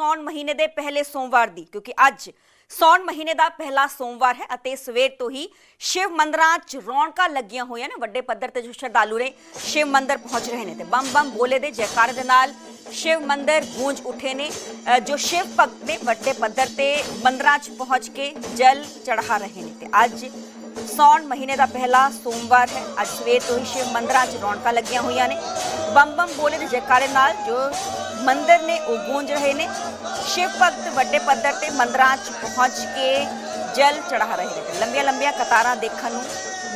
ਸੌਣ ਮਹੀਨੇ ਦੇ ਪਹਿਲੇ ਸੋਮਵਾਰ ਦੀ, ਕਿਉਂਕਿ ਅੱਜ ਸੌਣ ਮਹੀਨੇ ਦਾ ਪਹਿਲਾ ਸੋਮਵਾਰ ਹੈ ਅਤੇ ਸਵੇਰ ਤੋਂ ਹੀ ਸ਼ਿਵ ਮੰਦਰਾਂ 'ਚ ਰੌਣਕਾਂ ਲੱਗੀਆਂ ਹੋਈਆਂ ਨੇ, ਵੱਡੇ ਪੱਧਰ ਤੇ ਜੋ ਸ਼ਰਧਾਲੂ ਨੇ ਸ਼ਿਵ ਮੰਦਰ ਪਹੁੰਚ ਰਹੇ ਨੇ ਤੇ ਬੰਮ ਬੰਮ ਬੋਲੇ ਦੇ ਜੈਕਾਰੇ ਦੇ ਨਾਲ ਸ਼ਿਵ ਮੰਦਰ ਗੂੰਜ ਉੱਠੇ ਨੇ। ਜੋ ਸ਼ਿਵ ਭਗਤ ਨੇ ਵੱਡੇ ਪੱਧਰ ਤੇ ਮੰਦਰਾਂ 'ਚ ਪਹੁੰਚ ਕੇ ਜਲ ਚੜ੍ਹਾ ਰਹੇ ਨੇ ਤੇ ਅੱਜ ਸੌਣ ਮਹੀਨੇ ਦਾ ਪਹਿਲਾ ਸੋਮਵਾਰ ਹੈ। ਅੱਜ ਸਵੇਰ ਤੋਂ ਹੀ ਸ਼ਿਵ ਮੰਦਰਾਂ 'ਚ ਰੌਣਕਾਂ ਲੱਗੀਆਂ ਹੋਈਆਂ ਨੇ। ਬੰਮ ਬੰਮ ਬੋਲੇ ਦੇ ਜੈਕਾਰੇ ਨਾਲ ਜੋ ਮੰਦਰ ਨੇ ਉਹ ਗੂੰਜ ਰਹੇ ਨੇ। ਸ਼ਿਵ ਭਗਤ ਵੱਡੇ ਪੱਧਰ ਤੇ ਮੰਦਰਾਂ 'ਚ ਪਹੁੰਚ ਕੇ ਜਲ ਚੜ੍ਹਾ ਰਹੇ ਨੇ। ਲੰਬੀਆਂ ਲੰਬੀਆਂ ਕਤਾਰਾਂ ਦੇਖਣ ਨੂੰ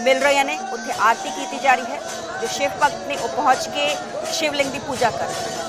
ਮਿਲ ਰਹੀਆਂ ਨੇ। ਉੱਥੇ ਆਰਤੀ ਕੀਤੀ ਜਾ ਰਹੀ ਹੈ। ਜੋ ਸ਼ਿਵ ਭਗਤ ਨੇ ਉਹ ਪਹੁੰਚ ਕੇ ਸ਼ਿਵਲਿੰਗ ਦੀ ਪੂਜਾ ਕਰ ਰਹੇ ਨੇ।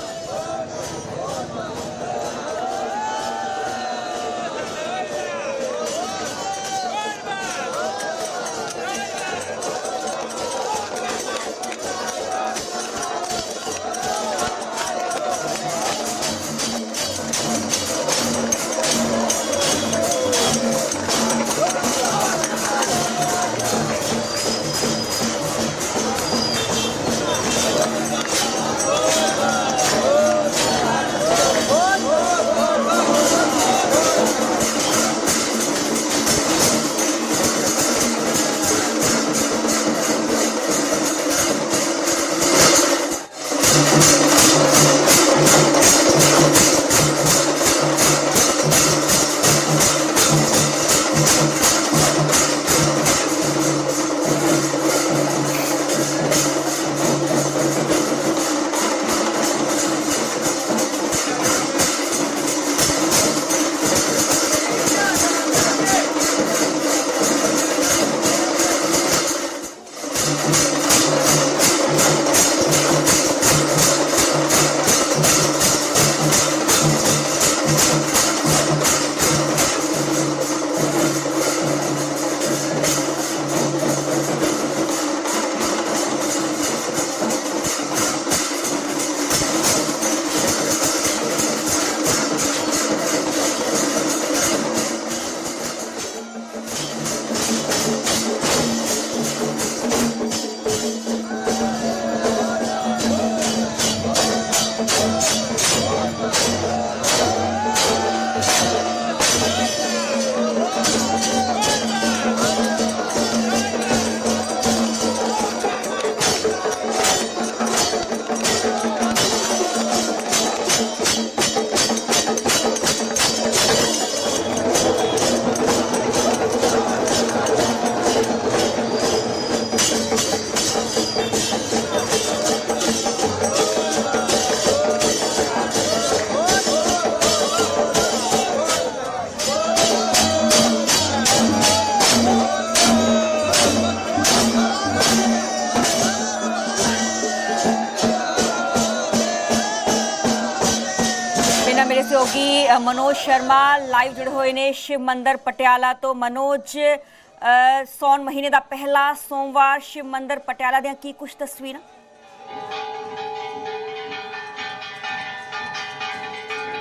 ਮਨੋਜ ਸ਼ਰਮਾ ਲਾਈਵ ਜੁੜੇ ਹੋਏ ਨੇ ਸ਼ਿਵ ਮੰਦਰ ਪਟਿਆਲਾ ਤੋਂ। ਮਨੋਜ ਅ, ਸੌਣ ਮਹੀਨੇ ਦਾ ਪਹਿਲਾ ਸੋਮਵਾਰ ਸ਼ਿਵ ਮੰਦਰ ਪਟਿਆਲਾ ਦੀਆਂ ਕੀ ਕੁਝ ਤਸਵੀਰਾਂ?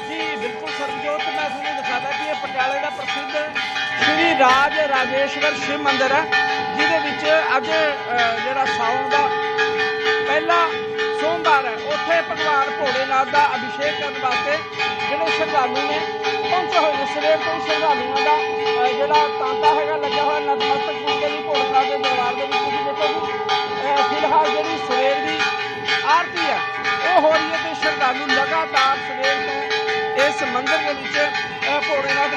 ਜੀ ਬਿਲਕੁਲ ਸਰਜੋਤ ਮੈਂ ਤੁਹਾਨੂੰ ਦਿਖਾਦਾ ਕਿ ਇਹ ਪਟਿਆਲੇ ਦਾ ਪ੍ਰਸਿੱਧ ਸ਼੍ਰੀ ਰਾਜ ਰਾਜੇਸ਼ਵਰ ਸ਼ਿਵ ਮੰਦਰ ਹੈ ਜਿਹਦੇ ਵਿੱਚ ਅੱਜ ਜਿਹੜਾ ਸਾਉਣ ਦਾ ਭਗਵਾਨ ਭੋਲੇਨਾਥ ਦਾ ਅਭਿਸ਼ੇਕ ਕਰਨ ਵਾਸਤੇ ਜਿਹੜੇ ਸ਼ਰਧਾਲੂ ਨੇ ਪਹੁੰਚੇ ਹੋਏ ਨੇ ਸਵੇਰ ਤੋਂ ਹੀ ਸ਼ਰਧਾਲੂਆਂ ਦਾ ਜਿਹੜਾ ਤਾਂਤਾ ਹੈਗਾ ਲੱਗਿਆ ਹੋਇਆ ਨਤਮਸਤਕ ਹੋਣ ਦੇ ਲਈ ਭੋਲੇਨਾਥ ਦੇ ਦਰਬਾਰ ਦੇ ਵਿੱਚ। ਤੁਸੀਂ ਦੇਖੋ ਜੀ ਅ, ਫਿਲਹਾਲ ਜਿਹੜੀ ਸਵੇਰ ਦੀ ਆਰਤੀ ਹੈ ਉਹ ਹੋ ਰਹੀ ਹੈ ਤੇ ਸ਼ਰਧਾਲੂ ਲਗਾਤਾਰ ਸਵੇਰ ਤੋਂ ਇਸ ਮੰਦਿਰ ਦੇ ਵਿੱਚ ਅ, ਭੋਲੇਨਾਥ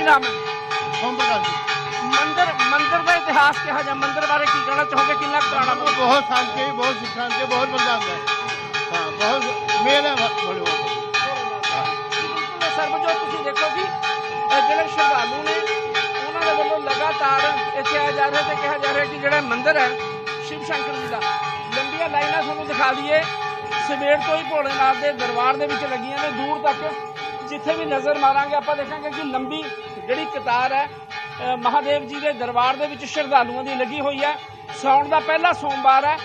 जी ਮੰਦਿਰ ਮੰਦਿਰ ਦਾ ਇਤਿਹਾਸ ਕਿਹਾ ਜਾਂ ਮੰਦਿਰ ਬਾਰੇ ਕੀ ਕਹਿਣਾ ਚਾਹੋਗੇ ਕਿੰਨਾ ਕੁ ਪੁਰਾਣਾ वो बहुत शांति बहुत सुख शांति बहुत बलिदान है हाँ बहुत मेल है बड़े बाबा ਸਰਬਜੋਤ ਤੁਸੀਂ ਦੇਖੋ ਕਿ ਇਹ ਜਿਹੜੇ ਸ਼ਰਧਾਲੂ ਨੇ ਉਹਨਾਂ ਦੇ ਵੱਲੋਂ ਲਗਾਤਾਰ ਇੱਥੇ ਆਇਆ ਜਾ ਰਿਹਾ ਤੇ ਕਿਹਾ ਜਾ ਰਿਹਾ ਕਿ ਜਿਹੜਾ ਮੰਦਿਰ ਹੈ ਸ਼ਿਵ ਸ਼ੰਕਰ ਜੀ ਦਾ ਲੰਬੀਆਂ ਲਾਈਨਾਂ ਤੁਹਾਨੂੰ ਦਿਖਾ ਦਈਏ ਸਵੇਰ ਤੋਂ ਹੀ ਭੋਲੇਨਾਥ ਦੇ ਦਰਬਾਰ ਦੇ ਵਿੱਚ ਲੱਗੀਆਂ ਨੇ ਦੂਰ ਤੱਕ ਜਿੱਥੇ ਵੀ ਨਜ਼ਰ ਮਾਰਾਂਗੇ ਆਪਾਂ ਦੇਖਾਂਗੇ ਕਿ ਲੰਬੀ ਜਿਹੜੀ ਕਤਾਰ ਹੈ ਮਹਾਦੇਵ ਜੀ ਦੇ ਦਰਬਾਰ ਦੇ ਵਿੱਚ ਸ਼ਰਧਾਲੂਆਂ ਦੀ ਲੱਗੀ ਹੋਈ ਹੈ। ਸਾਉਣ ਦਾ ਪਹਿਲਾ ਸੋਮਵਾਰ ਹੈ।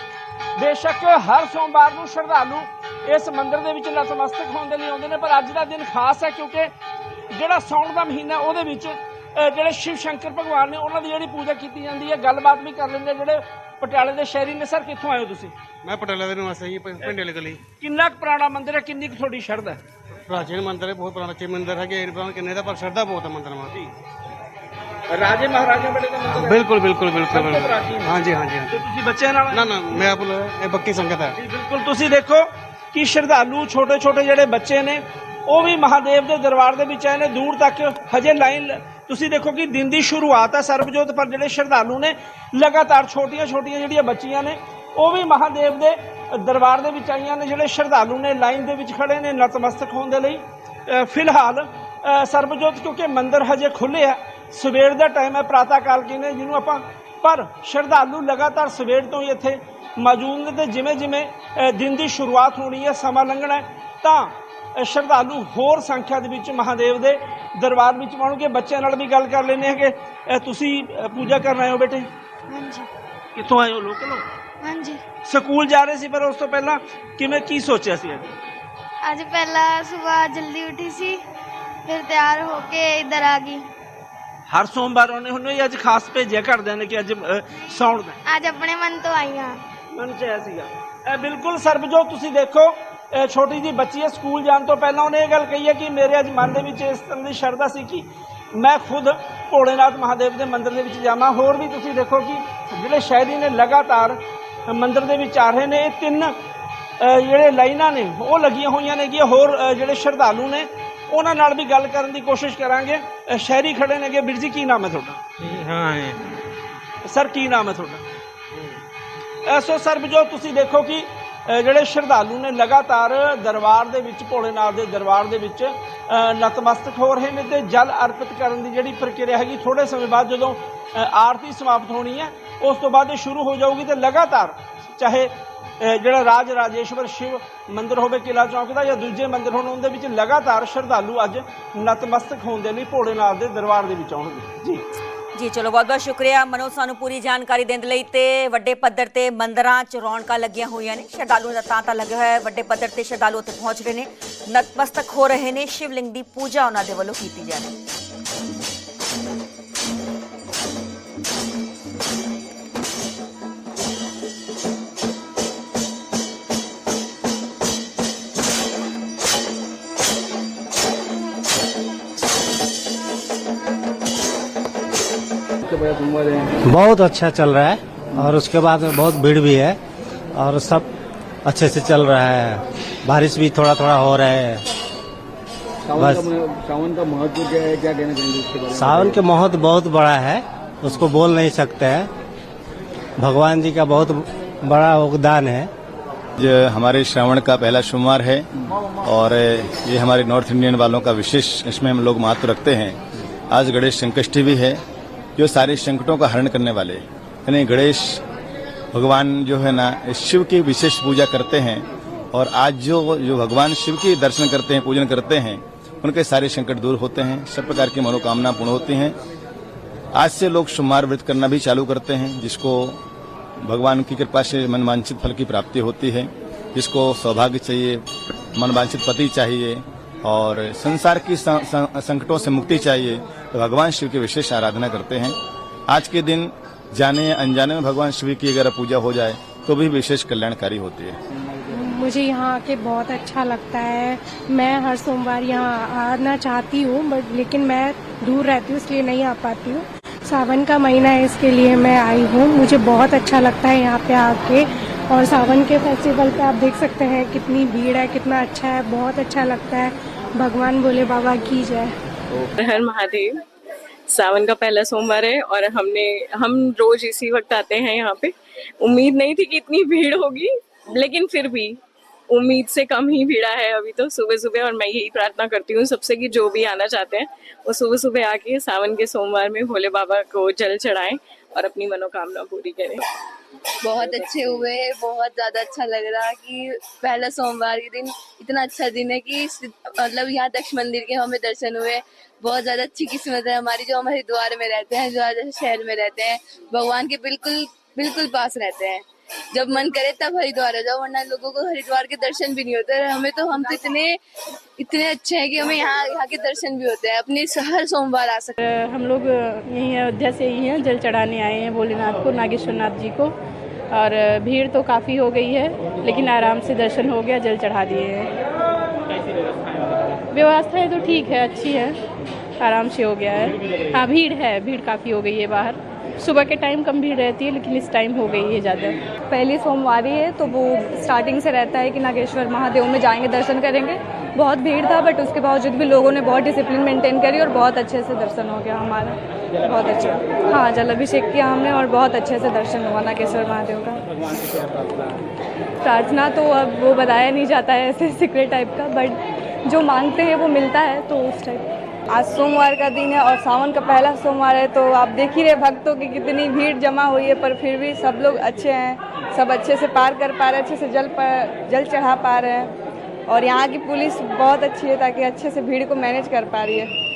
ਬੇਸ਼ੱਕ ਹਰ ਸੋਮਵਾਰ ਨੂੰ ਸ਼ਰਧਾਲੂ ਇਸ ਮੰਦਿਰ ਦੇ ਵਿੱਚ ਨਤਮਸਤਕ ਹੋਣ ਦੇ ਲਈ ਆਉਂਦੇ ਨੇ, ਪਰ ਅੱਜ ਦਾ ਦਿਨ ਖਾਸ ਹੈ ਕਿਉਂਕਿ ਜਿਹੜਾ ਸਾਉਣ ਦਾ ਮਹੀਨਾ ਉਹਦੇ ਵਿੱਚ ਜਿਹੜੇ ਸ਼ਿਵ ਸ਼ੰਕਰ ਭਗਵਾਨ ਨੇ ਉਹਨਾਂ ਦੀ ਜਿਹੜੀ ਪੂਜਾ ਕੀਤੀ ਜਾਂਦੀ ਹੈ ਗੱਲਬਾਤ ਵੀ ਕਰ ਲੈਂਦੇ ਜਿਹੜੇ ਪਟਿਆਲੇ ਦੇ ਸ਼ਹਿਰੀ ਨੇ। ਸਰ ਕਿੱਥੋਂ ਆਏ ਹੋ ਤੁਸੀਂ? ਮੈਂ ਪਟਿਆਲਾ ਦੇ ਨਿਵਾਸੀ ਪਿੰ- ਪਿੰਡ ਵਾਲੀ ਗਲੀ ਕਿੰਨਾ ਕੁ ਪੁਰਾਣਾ ਮੰਦਿਰ ਹੈ ਕਿੰਨੀ ਕੁ ਤੁਹਾਡੀ ਸ਼ਰਧਾ ਹੈ? ਪ੍ਰਾਚੀਨ ਮੰਦਿਰ ਹੈ ਬਹੁਤ ਪੁਰਾਣਾ ਚੇ ਮੰਦਿਰ ਹੈ ਕਿ ਇਹ ਪਤਾ ਕਿੰਨੇ ਦਾ ਪਰ ਸ਼ਰਧਾ ਬਹੁਤ ਹੈ ਮੰਦਿਰ ਮਾ ਜੀ। ਰਾਜੇ ਮਹਾਰਾਜਾ ਵੇਲੇ ਦਾ ਮੰਦਿਰ ਬਿਲਕੁਲ ਬਿਲਕੁਲ ਬਿਲਕੁਲ। ਹਾਂਜੀ ਹਾਂਜੀ ਤੁਸੀਂ ਬੱਚਿਆਂ ਨਾਲ ਨਾ ਨਾ ਮੈਂ ਆਪ ਇਹ ਬੱਕੀ ਸੰਗਤ ਹੈ। ਬਿਲਕੁਲ। ਤੁਸੀਂ ਦੇਖੋ ਕਿ ਸ਼ਰਧਾਲੂ ਛੋਟੇ ਛੋਟੇ ਜਿਹੜੇ ਬੱਚੇ ਨੇ ਉਹ ਵੀ ਮਹਾਦੇਵ ਦੇ ਦਰਬਾਰ ਦੇ ਵਿੱਚ ਆਏ ਨੇ, ਦੂਰ ਤੱਕ ਹਜੇ ਲਾਈਨ ਤੁਸੀਂ ਦੇਖੋ ਕਿ ਦਿਨ ਦੀ ਸ਼ੁਰੂਆਤ ਹੈ ਸਰਬਜੋਤ, ਪਰ ਜਿਹੜੇ ਸ਼ਰਧਾਲੂ ਨੇ, ਲਗਾਤਾਰ ਛੋਟੀਆਂ ਛੋਟੀਆਂ ਜਿਹੜੀਆਂ ਬੱਚੀਆਂ ਨੇ, ਉਹ ਵੀ ਮਹਾਦੇਵ ਦੇ ਦਰਬਾਰ ਦੇ ਵਿੱਚ ਆਈਆਂ ਨੇ, ਜਿਹੜੇ ਸ਼ਰਧਾਲੂ ਨੇ, ਲਾਈਨ ਦੇ ਵਿੱਚ ਖੜੇ ਨੇ ਨਤਮਸਤਕ ਹੋਣ ਦੇ ਲਈ। ਫਿਲਹਾਲ ਸਰਬਜੋਤ, ਕਿਉਂਕਿ ਮੰਦਿਰ ਹਜੇ ਖੁੱਲੇ ਆ, ਸਵੇਰ ਦਾ ਟਾਈਮ ਹੈ ਪ੍ਰਾਤਾ ਕਾਲ ਕਹਿੰਦੇ ਜਿਹਨੂੰ ਆਪਾਂ, ਪਰ ਸ਼ਰਧਾਲੂ ਲਗਾਤਾਰ ਸਵੇਰ ਤੋਂ ਹੀ ਇੱਥੇ ਮੌਜੂਦ ਨੇ, ਤੇ ਜਿਵੇਂ ਜਿਵੇਂ ਦਿਨ ਦੀ ਸ਼ੁਰੂਆਤ ਹੋਣੀ ਹੈ, ਸਮਾਂ ਲੰਘਣਾ ਤਾਂ ਸ਼ਰਧਾਲੂ ਹੋਰ ਸੰਖਿਆ ਦੇ ਵਿੱਚ ਮਹਾਦੇਵ ਦੇ ਦਰਬਾਰ ਵਿੱਚ ਪਹੁੰਚਣਗੇ ਬੱਚਿਆਂ ਨਾਲ ਵੀ ਗੱਲ ਕਰ ਲੈਂਦੇ ਹਾਂ ਕਿ ਅ, ਤੁਸੀਂ ਅ, ਪੂਜਾ ਕਰਨ ਆਏ ਹੋ ਬੇਟੇ? ਹਾਂਜੀ। ਕਿੱਥੋਂ ਆਏ ਹੋ? ਲੋਕਲ ਹੋ? ਹਾਂਜੀ। ਸਕੂਲ ਜਾ ਰਹੇ ਸੀ ਪਰ ਉਸ ਤੋਂ ਪਹਿਲਾਂ ਕਿਵੇਂ ਕੀ ਸੋਚਿਆ ਸੀ ਅੱਜ? ਅੱਜ ਪਹਿਲਾਂ ਸਵੇਰ ਜਲਦੀ ਉੱਠੀ ਸੀ ਫਿਰ ਤਿਆਰ ਹੋ ਕੇ ਇੱਧਰ ਆ ਗਈ। ਹਰ ਸੋਮਵਾਰ ਆਉਂਦੇ ਹੁੰਦੇ ਹੋ ਜਾਂ ਅੱਜ ਖਾਸ ਭੇਜਿਆ ਘਰਦਿਆਂ ਨੇ ਕਿ ਅੱਜ ਅ, ਸਾਉਣ ਦਾ? ਅੱਜ ਆਪਣੇ ਮਨ ਤੋਂ ਆਈਆਂ ਮਨ ਚ ਆਇਆ ਸੀਗਾ। ਇਹ ਬਿਲਕੁਲ ਸਰਬਜੋਤ ਤੁਸੀਂ ਦੇਖੋ ਇਹ ਛੋਟੀ ਜੀ ਬੱਚੀ ਹੈ ਸਕੂਲ ਜਾਣ ਤੋਂ ਪਹਿਲਾਂ ਉਹਨੇ ਇਹ ਗੱਲ ਕਹੀ ਹੈ ਕਿ ਮੇਰੇ ਅੱਜ ਮਨ ਦੇ ਵਿੱਚ ਇਸ ਤਰ੍ਹਾਂ ਦੀ ਸ਼ਰਧਾ ਸੀ ਕਿ ਮੈਂ ਖੁਦ ਭੋਲੇਨਾਥ ਮਹਾਦੇਵ ਦੇ ਮੰਦਿਰ ਦੇ ਵਿੱਚ ਜਾਵਾਂ। ਹੋਰ ਵੀ ਤੁਸੀਂ ਦੇਖੋ ਕਿ ਜਿਹੜੇ ਸ਼ਹਿਰੀ ਨੇ ਲਗਾਤਾਰ ਮੰਦਿਰ ਦੇ ਵਿੱਚ ਆ ਰਹੇ ਨੇ ਇਹ ਤਿੰਨ ਜਿਹੜੇ ਲਾਈਨਾਂ ਨੇ ਉਹ ਲੱਗੀਆਂ ਹੋਈਆਂ ਨੇ ਕਿ ਹੋਰ ਜਿਹੜੇ ਸ਼ਰਧਾਲੂ ਨੇ ਉਹਨਾਂ ਨਾਲ ਵੀ ਗੱਲ ਕਰਨ ਦੀ ਕੋਸ਼ਿਸ਼ ਕਰਾਂਗੇ। ਸ਼ਹਿਰੀ ਖੜੇ ਨੇਗੇ। ਵੀਰ ਜੀ ਕੀ ਨਾਮ ਹੈ ਤੁਹਾਡਾ? ਹਾਂ ਸਰ ਕੀ ਨਾਮ ਹੈ ਤੁਹਾਡਾ? ਐਸੋ ਸਰਬਜੋਤ ਤੁਸੀਂ ਦੇਖੋ ਕਿ ਜਿਹੜੇ ਸ਼ਰਧਾਲੂ ਨੇ ਲਗਾਤਾਰ ਦਰਬਾਰ ਦੇ ਵਿੱਚ, ਭੋਲੇਨਾਥ ਦੇ ਦਰਬਾਰ ਦੇ ਵਿੱਚ ਨਤਮਸਤਕ ਹੋ ਰਹੇ ਨੇ ਤੇ ਜਲ ਅਰਪਿਤ ਕਰਨ ਦੀ ਜਿਹੜੀ ਪ੍ਰਕਿਰਿਆ ਹੈਗੀ ਥੋੜੇ ਸਮੇਂ ਬਾਅਦ ਜਦੋਂ ਆਰਤੀ ਸਮਾਪਤ ਹੋਣੀ ਹੈ, ਉਸ ਤੋਂ ਬਾਅਦ ਇਹ ਸ਼ੁਰੂ ਹੋ ਜਾਊਗੀ ਤੇ ਲਗਾਤਾਰ ਚਾਹੇ ਜਿਹੜਾ ਰਾਜ ਰਾਜੇਸ਼ਵਰ ਸ਼ਿਵ ਮੰਦਿਰ ਹੋਵੇ ਕਿਲਾ ਚੌਂਕ ਦਾ ਜਾਂ ਦੂਜੇ ਮੰਦਿਰ ਹੋਣ, ਉਹਦੇ ਵਿੱਚ ਲਗਾਤਾਰ ਸ਼ਰਧਾਲੂ ਅੱਜ ਨਤਮਸਤਕ ਹੋਣ ਦੇ ਲਈ ਭੋਲੇਨਾਥ ਦੇ ਦਰਬਾਰ ਦੇ ਵਿੱਚ ਆਉਣਗੇ। ਜੀ। ਜੀ, ਚਲੋ, ਬਹੁਤ ਬਹੁਤ ਸ਼ੁਕਰੀਆ ਮਨੋਜ ਸਾਨੂੰ ਪੂਰੀ ਜਾਣਕਾਰੀ ਦੇਣ ਦੇ ਲਈ ਤੇ ਵੱਡੇ ਪੱਧਰ ਤੇ ਮੰਦਰਾਂ 'ਚ ਰੌਣਕਾਂ ਲੱਗੀਆਂ ਹੋਈਆਂ ਨੇ। ਸ਼ਰਧਾਲੂਆਂ ਦਾ ਤਾਂਤਾ ਲੱਗਿਆ ਹੋਇਆ ਹੈ। ਵੱਡੇ ਪੱਧਰ ਤੇ ਸ਼ਰਧਾਲੂ ਉੱਥੇ ਪਹੁੰਚ ਰਹੇ ਨੇ। ਨਤਮਸਤਕ ਹੋ ਰਹੇ ਨੇ। ਸ਼ਿਵਲਿੰਗ ਦੀ ਪੂਜਾ ਉਹਨਾਂ ਦੇ ਵੱਲੋਂ ਕੀਤੀ ਜਾ ਰਹੀ ਹੈ। बहुत अच्छा चल रहा है और उसके बाद बहुत भीड़ भी है और सब अच्छे से चल रहा है। बारिश भी थोड़ा थोड़ा हो रहा है। बस। सावन का महत्व क्या है? क्या कहना चाहेंगे उसके बारे में? सावन के महत्व बहुत बड़ा है उसको बोल नहीं सकते हैं। भगवान जी का बहुत बड़ा योगदान है। आज हमारे श्रावण का पहला सोमवार है और ये हमारे नॉर्थ इंडियन वालों का विशेष इसमें हम लोग महत्व रखते हैं। आज गणेश संकष्टी भी है जो सारे संकटों का हरण करने वाले यानी गणेश भगवान जो है ना शिव की विशेष पूजा करते हैं और आज जो जो भगवान शिव की दर्शन करते हैं, पूजन करते हैं, उनके सारे संकट दूर होते हैं, सब प्रकार की मनोकामना पूर्ण होती हैं। आज से लोग सोमवार व्रत करना भी चालू करते हैं, जिसको भगवान की कृपा से मनवांछित फल की प्राप्ति होती है, जिसको सौभाग्य चाहिए, मनवांछित पति चाहिए और संसार की संकटों से मुक्ति चाहिए तो भगवान शिव की विशेष आराधना करते हैं। आज के दिन जाने अनजाने में भगवान शिव की अगर पूजा हो जाए तो भी विशेष कल्याणकारी होती है। मुझे यहाँ आके बहुत अच्छा लगता है। मैं हर सोमवार यहाँ आना चाहती हूँ, बट लेकिन मैं दूर रहती हूँ, इसलिए नहीं आ पाती हूँ। सावन का महीना है, इसके लिए मैं आई हूँ। मुझे बहुत अच्छा लगता है यहाँ पे आके। और सावन के फेस्टिवल पे आप देख सकते हैं कितनी भीड़ है, कितना अच्छा है, बहुत अच्छा लगता है। भगवान बोले, बाबा, की जय हर महादेव। सावन का पहला सोमवार है और हमने, हम रोज इसी वक्त आते हैं यहाँ पे। उम्मीद नहीं थी कि इतनी भीड़ होगी, लेकिन फिर भी उम्मीद से कम ही भीड़ा है अभी तो सुबह सुबह, और मैं यही प्रार्थना करती हूँ सबसे कि जो भी आना चाहते हैं, वो सुबह सुबह आके सावन के सोमवार में भोले बाबा को जल चढ़ाएँ और अपनी मनोकामना पूरी करें। बहुत अच्छे हुए, बहुत ज़्यादा अच्छा लग रहा कि पहला सोमवार के दिन इतना अच्छा दिन है कि मतलब यहाँ दक्ष मंदिर के हमें दर्शन हुए। बहुत ज़्यादा अच्छी किस्मत है हमारी जो हम हरिद्वार में रहते हैं, जो शहर में रहते हैं, भगवान के बिल्कुल बिल्कुल पास रहते हैं। जब मन करे तब हरिद्वार आ जाओ, वरना लोगों को हरिद्वार के दर्शन भी नहीं होते। हमें तो हम तो इतने इतने अच्छे हैं कि हमें यहाँ यहाँ के दर्शन भी होते हैं। अपने हर सोमवार आ सकते हम लोग यहीं अयोध्या से ही हैं, जल चढ़ाने आए हैं भोलेनाथ को नागेश्वर नाथ जी को। और भीड़ तो काफ़ी हो गई है, लेकिन आराम से दर्शन हो गया, जल चढ़ा दिए हैं। व्यवस्थाएँ तो ठीक है, अच्छी है। आराम से हो गया है। हाँ भीड़ है, भीड़ काफ़ी हो गई है बाहर। सुबह के टाइम कम भीड़ रहती है, लेकिन इस टाइम हो गई है ज़्यादा। पहली सोमवारी है तो वो स्टार्टिंग से रहता है कि नागेश्वर महादेव में जाएँगे, दर्शन करेंगे। बहुत भीड़ था बट उसके बावजूद भी लोगों ने बहुत डिसिप्लिन मेंटेन करी और बहुत अच्छे से दर्शन हो गया हमारा। बहुत अच्छा। हाँ जल अभिषेक किया हमने और बहुत अच्छे से दर्शन हुआ नागेश्वर महादेव का। प्रार्थना तो अब वो बताया नहीं जाता है ऐसे सीक्रेट टाइप का बट जो मांगते हैं वो मिलता है तो उस टाइप आज सोमवार का दिन है और सावन का पहला सोमवार है तो आप देख ही रहे भक्तों की कितनी भीड़ जमा हुई है, पर फिर भी सब लोग अच्छे हैं, सब अच्छे से पार कर पा रहे अच्छे से जल पर जल चढ़ा पा रहे हैं। और यहाँ की पुलिस बहुत अच्छी है ताकि अच्छे से भीड़ को मैनेज कर पा रही है।